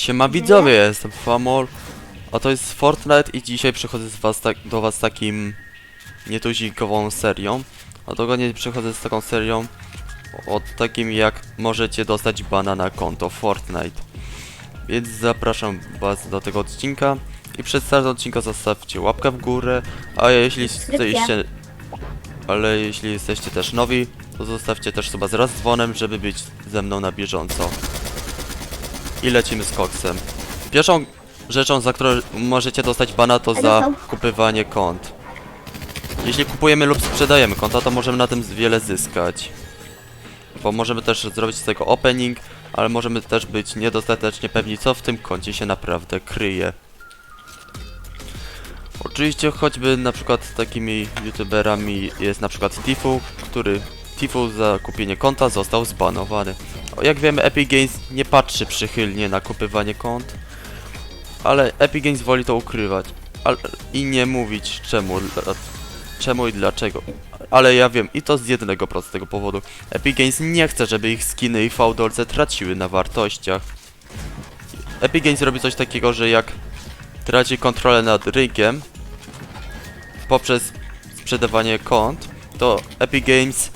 Siema widzowie, ja jestem Famol, a to jest Fortnite i dzisiaj przychodzę z was tak, do was takim nietuzinkową serią. A dokładnie przychodzę z taką serią o takim jak możecie dostać bana na konto Fortnite. Więc zapraszam was do tego odcinka i przed startem odcinka zostawcie łapkę w górę, a jeśli jesteście... Ale jeśli jesteście też nowi, to zostawcie też suba z raz dzwonem, żeby być ze mną na bieżąco i lecimy z koksem. Pierwszą rzeczą, za którą możecie dostać bana, to za kupywanie kont. Jeśli kupujemy lub sprzedajemy konta, to możemy na tym wiele zyskać. Bo możemy też zrobić z tego opening, ale możemy też być niedostatecznie pewni, co w tym koncie się naprawdę kryje. Oczywiście choćby na przykład takimi youtuberami jest na przykład Tifu, który Tifu za kupienie konta został zbanowany. Jak wiemy Epic Games nie patrzy przychylnie na kupywanie kont, ale Epic Games woli to ukrywać i nie mówić czemu, czemu i dlaczego. Ale ja wiem i to z jednego prostego powodu. Epic Games nie chce, żeby ich skiny i fałdolce traciły na wartościach. Epic Games robi coś takiego, że jak traci kontrolę nad rynkiem poprzez sprzedawanie kont, to Epic Games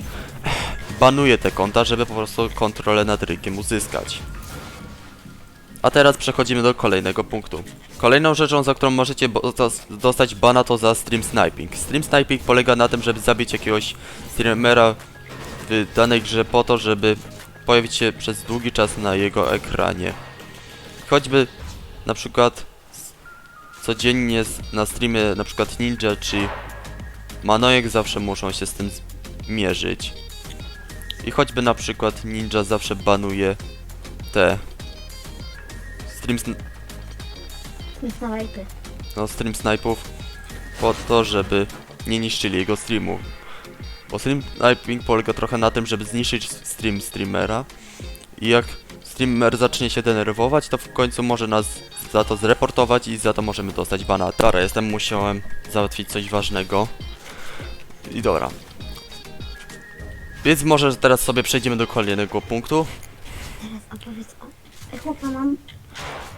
banuje te konta, żeby po prostu kontrolę nad rynkiem uzyskać. A teraz przechodzimy do kolejnego punktu. Kolejną rzeczą, za którą możecie dostać bana to za stream sniping. Stream sniping polega na tym, żeby zabić jakiegoś streamera w danej grze po to, żeby pojawić się przez długi czas na jego ekranie. Choćby na przykład codziennie na streamie na przykład Ninja czy Manojek zawsze muszą się z tym mierzyć. I choćby na przykład Ninja zawsze banuje te stream, sn- Snajpy. no, stream snipów po to, żeby nie niszczyli jego streamu. Bo stream sniping polega trochę na tym, żeby zniszczyć stream streamera i jak streamer zacznie się denerwować, to w końcu może nas za to zreportować i za to możemy dostać bana. Dobra, jestem, musiałem załatwić coś ważnego. I dobra. Więc może teraz sobie przejdziemy do kolejnego punktu. Teraz opowiedz o... Chłopa mam...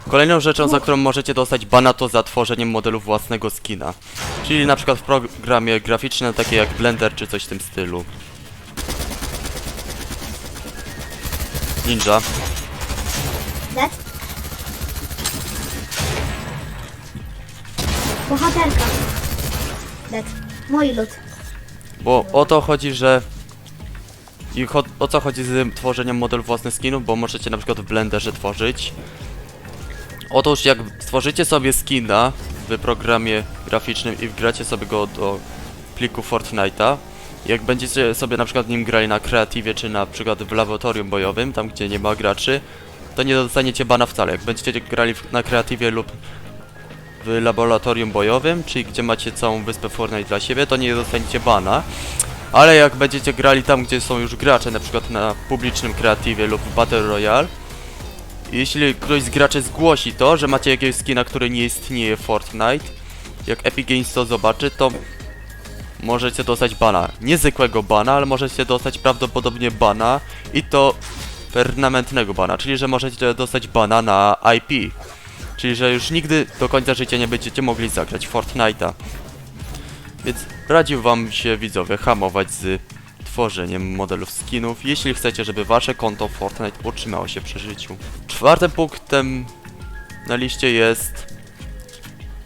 Kolejną rzeczą, za którą możecie dostać bana, to za tworzenie modelu własnego skina. Czyli na przykład w programie graficznym, takie jak Blender czy coś w tym stylu. Ninja. Dead? Bohaterka. Dead. Mój lud. Bo o to chodzi, że... I o co chodzi z tworzeniem modelu własnych skinów, bo możecie na przykład w Blenderze tworzyć. Otóż jak stworzycie sobie skina w programie graficznym i wgracie sobie go do pliku Fortnite'a, jak będziecie sobie na przykład nim grali na kreatywie, czy na przykład w laboratorium bojowym, tam gdzie nie ma graczy, to nie dostaniecie bana wcale. Jak będziecie grali na kreatywie lub w laboratorium bojowym, czyli gdzie macie całą wyspę Fortnite dla siebie, to nie dostaniecie bana. Ale jak będziecie grali tam, gdzie są już gracze, na przykład na publicznym kreatywie lub w Battle Royale, jeśli ktoś z graczy zgłosi to, że macie jakiegoś skina, który nie istnieje w Fortnite, jak Epic Games to zobaczy, to możecie dostać bana. Niezwykłego bana, ale możecie dostać prawdopodobnie bana i to permanentnego bana, czyli że możecie dostać bana na IP. Czyli że już nigdy do końca życia nie będziecie mogli zagrać Fortnite'a. Więc radził wam się widzowie hamować z tworzeniem modelów skinów, jeśli chcecie, żeby wasze konto Fortnite utrzymało się przy życiu. Czwartym punktem na liście jest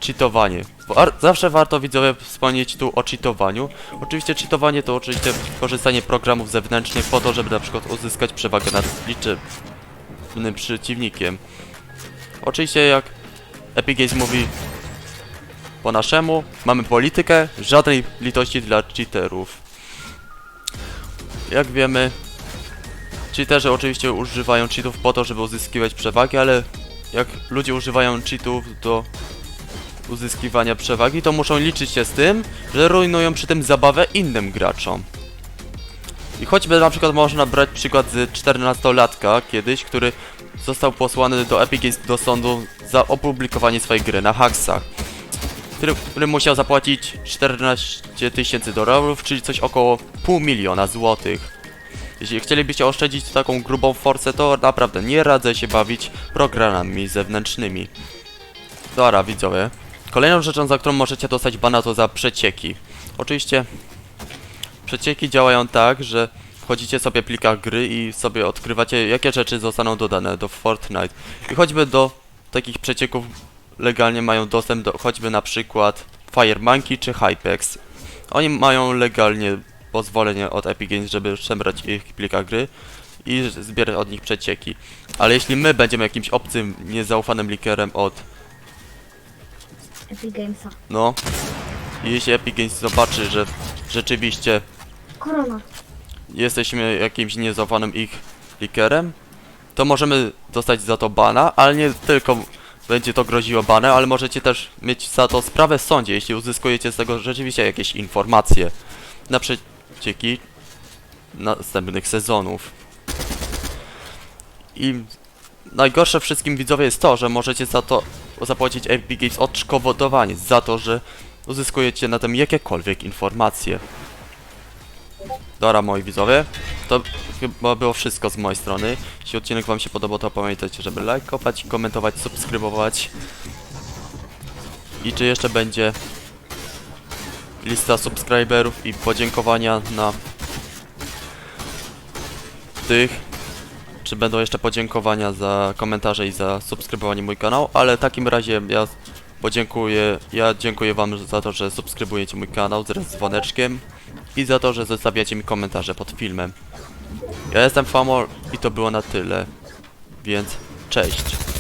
cheatowanie. War zawsze warto widzowie wspomnieć tu o cheatowaniu. Oczywiście cheatowanie to oczywiście korzystanie programów zewnętrznych po to, żeby na przykład uzyskać przewagę nad liczebnym przeciwnikiem. Oczywiście jak Epic Games mówi po naszemu, mamy politykę, żadnej litości dla cheaterów. Jak wiemy, cheaterzy oczywiście używają cheatów po to, żeby uzyskiwać przewagi, ale jak ludzie używają cheatów do uzyskiwania przewagi, to muszą liczyć się z tym, że rujnują przy tym zabawę innym graczom. I choćby na przykład można brać przykład z 14-latka kiedyś, który został posłany do Epic Games do sądu za opublikowanie swojej gry na haksach, który, który musiał zapłacić 14 tysięcy dolarów, czyli coś około pół miliona złotych. Jeśli chcielibyście oszczędzić taką grubą forcę, to naprawdę nie radzę się bawić programami zewnętrznymi. Dobra, widzowie. Kolejną rzeczą, za którą możecie dostać bana, to za przecieki. Oczywiście przecieki działają tak, że wchodzicie sobie w plikach gry i sobie odkrywacie, jakie rzeczy zostaną dodane do Fortnite. I choćby do takich przecieków legalnie mają dostęp do choćby na przykład Firemonkey czy Hypex. Oni mają legalnie pozwolenie od Epic Games, żeby szemrać ich w plikach gry i zbierać od nich przecieki. Ale jeśli my będziemy jakimś obcym, niezaufanym likerem od Epic Gamesa. no i jeśli Epic Games zobaczy, że rzeczywiście Korona. jesteśmy jakimś niezaufanym ich likerem, to możemy dostać za to bana, ale nie tylko będzie to groziło banem, ale możecie też mieć za to sprawę w sądzie, jeśli uzyskujecie z tego rzeczywiście jakieś informacje na przecieki następnych sezonów. I najgorsze wszystkim widzowie jest to, że możecie za to zapłacić Epic Games odszkodowanie za to, że uzyskujecie na tym jakiekolwiek informacje. Dobra, moi widzowie, to chyba było wszystko z mojej strony. Jeśli odcinek wam się podobał, to pamiętajcie, żeby lajkować, komentować, subskrybować. I czy jeszcze będzie lista subskryberów i podziękowania na tych, czy będą jeszcze podziękowania za komentarze i za subskrybowanie mój kanał, ale w takim razie ja podziękuję, ja dziękuję wam za to, że subskrybujecie mój kanał z dzwoneczkiem i za to, że zostawiacie mi komentarze pod filmem. Ja jestem Famol i to było na tyle, więc cześć.